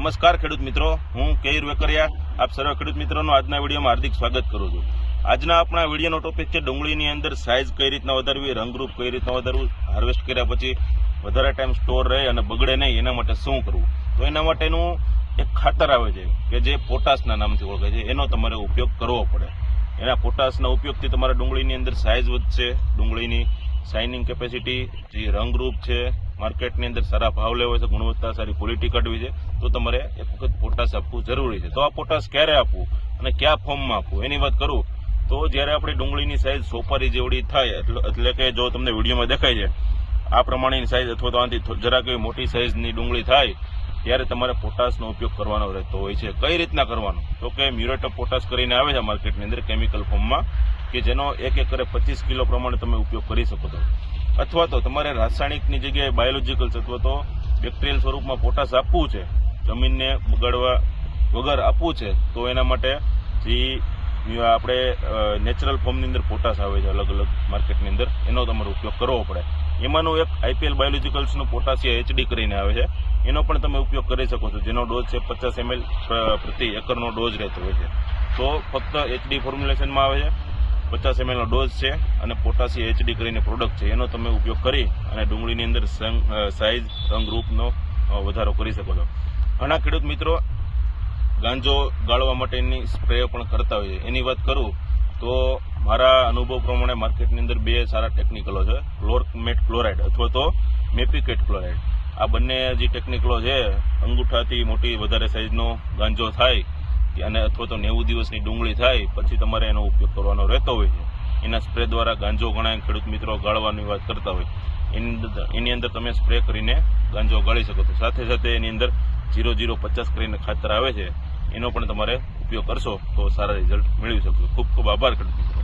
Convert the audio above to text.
નમસ્કાર ખેડૂત મિત્રો. હું કેયુર વેકરિયા. આપ સર્વ ખેડૂત મિત્રોનું આજના વિડીયોમાં હાર્દિક સ્વાગત કરું છું. આજના આપણા વિડીયોનો ટોપિક છે ડુંગળીની અંદર સાઇઝ કઈ રીતના વધારવી, રંગરૂપ કઈ રીતના વધારવું હાર્વેસ્ટ કર્યા પછી વધારે ટાઈમ સ્ટોર રહે અને બગડે નહીં, એના માટે શું કરવું? તો એના માટેનું એક ખાતર આવે છે કે જે પોટાશના નામથી ઓળખાય છે. એનો તમારે ઉપયોગ કરવો પડે. એના પોટાશના ઉપયોગથી તમારા ડુંગળીની અંદર સાઇઝ વધશે. ડુંગળીની શાઇનિંગ કેપેસિટી જે રંગરૂપ છે માર્કેટની અંદર સારા ભાવ લેવો છે, ગુણવત્તા સારી ક્વોલિટી કાઢવી છે, તો તમારે એક વખત પોટાશ આપવું જરૂરી છે. તો આ પોટાશ ક્યારે આપવું અને કયા ફોર્મમાં આપવું? એની વાત કરું તો જ્યારે આપણી ડુંગળીની સાઇઝ સોપારી જેવડી થાય, એટલે કે જો તમને વિડીયોમાં દેખાય છે, આ પ્રમાણેની સાઇઝ અથવા તો આનાથી જરાક એવી મોટી સાઇઝની ડુંગળી થાય, ત્યારે તમારે પોટાશનો ઉપયોગ કરવાનો રહેતો હોય છે. કઈ રીતના કરવાનો? તો કે મ્યુરેટ પોટાશ કરીને આવે છે માર્કેટની અંદર કેમિકલ ફોર્મમાં કે જેનો એક એકરે પચીસ કિલો પ્રમાણે તમે ઉપયોગ કરી શકો છો. અથવા તો તમારે રાસાયણિકની જગ્યાએ બાયોલોજીકલ્સ અથવા તો બેક્ટેરિયલ સ્વરૂપમાં પોટાશ આપવું છે, જમીનને બગાડવા વગર આપવું છે, તો એના માટે જે આપણે નેચરલ ફોર્મની અંદર પોટાશ આવે છે, અલગ અલગ માર્કેટની અંદર, એનો તમારે ઉપયોગ કરવો પડે. એમાંનું એક આઈપીએલ બાયોલોજીકલ્સનું પોટાશિયા એચડી કરીને આવે છે. એનો પણ તમે ઉપયોગ કરી શકો છો, જેનો ડોઝ છે પચાસ એમએલ પ્રતિ એકરનો ડોઝ રહેતો હોય છે. તો ફક્ત એચડી ફોર્મ્યુલેશનમાં આવે છે. પચાસ એમએલનો ડોઝ છે અને પોટાસી એચડી કરીને પ્રોડક્ટ છે. એનો તમે ઉપયોગ કરી અને ડુંગળીની અંદર સાઇઝ રંગ રૂપનો વધારો કરી શકો છો. ઘણા ખેડૂત મિત્રો ગાંજો ગાળવા માટેની સ્પ્રે પણ કરતા હોય છે. એની વાત કરું તો મારા અનુભવ પ્રમાણે માર્કેટની અંદર બે સારા ટેકનિકલો છે. ક્લોરમેટ ક્લોરાઇડ અથવા તો મેપિકેટ ક્લોરાઇડ. આ બંને જે ટેકનિકલો છે, અંગૂઠાથી મોટી વધારે સાઇઝનો ગાંજો થાય અને અથવા તો નેવું દિવસની ડુંગળી થાય, પછી તમારે એનો ઉપયોગ કરવાનો રહેતો હોય છે. એના સ્પ્રે દ્વારા ગાંજો ઘણા ખેડૂત મિત્રો ગાળવાની વાત કરતા હોય. એની અંદર તમે સ્પ્રે કરીને ગાંજો ગાળી શકો છો. સાથે સાથે એની અંદર જીરો જીરો પચાસ કરીને ખાતર આવે છે, એનો પણ તમારે ઉપયોગ કરશો તો સારા રિઝલ્ટ મેળવી શકશો. ખૂબ ખૂબ આભાર ખેડૂત મિત્રો.